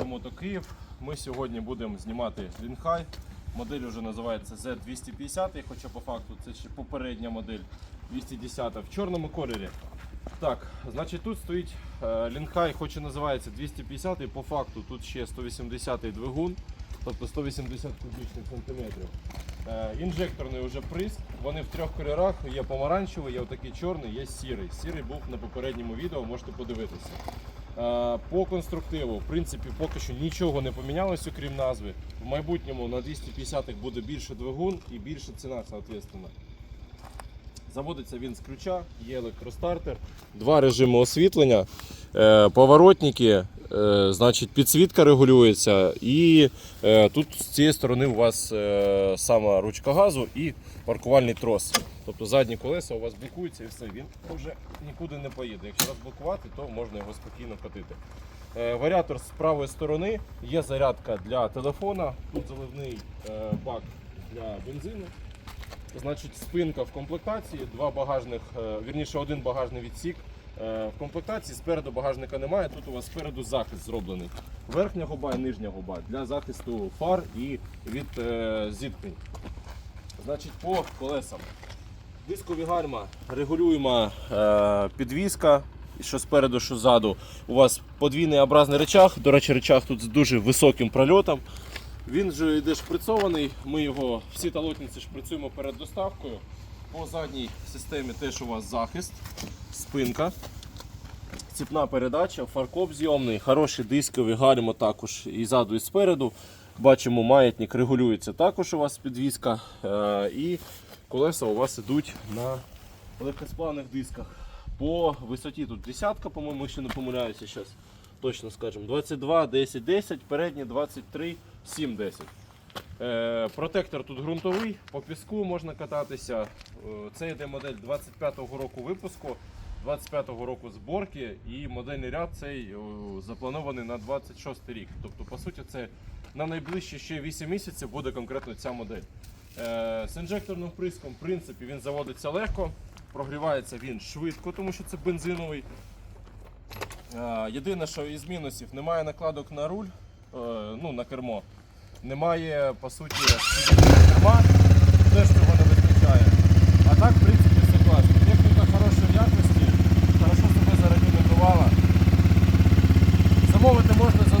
Мото Київ. Ми сьогодні будемо знімати Лінхай. Модель вже називається Z250, хоча по факту це ще попередня модель 210 в чорному кольорі. Так, значить тут стоїть е, Лінхай, хоч і називається 250, і по факту тут ще 180 двигун, тобто 180 кубічних сантиметрів. Е, Інжекторний вже приск. Вони в трьох кольорах. Є помаранчевий, є отакий чорний, є сірий. Сірий був на попередньому відео, можете подивитися. Е, По конструктиву, в принципі, поки що нічого не помінялось, окрім назви. В майбутньому на 250-х буде більше двигун і більша ціна, соответственно. Заводиться він з ключа, є електростартер, два режими освітлення, е, поворотники, значить підсвітка регулюється, і е, тут з цієї сторони у вас е, сама ручка газу і паркувальний трос. Тобто задні колеса у вас блокуються і все, він вже нікуди не поїде. Якщо розблокувати, то можна його спокійно катити. Е, Варіатор з правої сторони є зарядка для телефона, тут заливний е, бак для бензину. Значить, спинка в комплектації, два багажних, е, вірніше, один багажний відсік. Е, В комплектації спереду багажника немає. Тут у вас спереду захист зроблений. Верхня губа і нижня губа для захисту фар і від е, зіткнень. Значить, по колесам. Дискові гальма, регулюємо е, підвізка, що спереду, що ззаду. У вас подвійний образний речах. До речі, речах тут з дуже високим прольотом. Він вже йде шприцований. Ми його всі талотниці шприцюємо перед доставкою. По задній системі теж у вас захист, спинка, ціпна передача, фаркоп зйомний, хороші дискові гальма також і ззаду, і спереду. Бачимо, маятник регулюється також у вас підвізка. Е, І колеса у вас йдуть на легкосплавних дисках. По висоті тут десятка, по-моєму, якщо не помиляюся зараз. Точно скажемо. 22, 10, 10, передні 23, 7, 10. Е, протектор тут ґрунтовий, по піску можна кататися. Е, Це йде модель 25-го року випуску, 25-го року зборки і модельний ряд цей запланований на 26 рік. Тобто, по суті, це на найближчі ще 8 місяців буде конкретно ця модель. Е, З інжекторним приском, в принципі, він заводиться легко, прогрівається він швидко, тому що це бензиновий. Е, Єдине, що із мінусів, немає накладок на руль, е, ну, на кермо. Немає, по суті, замовити можна.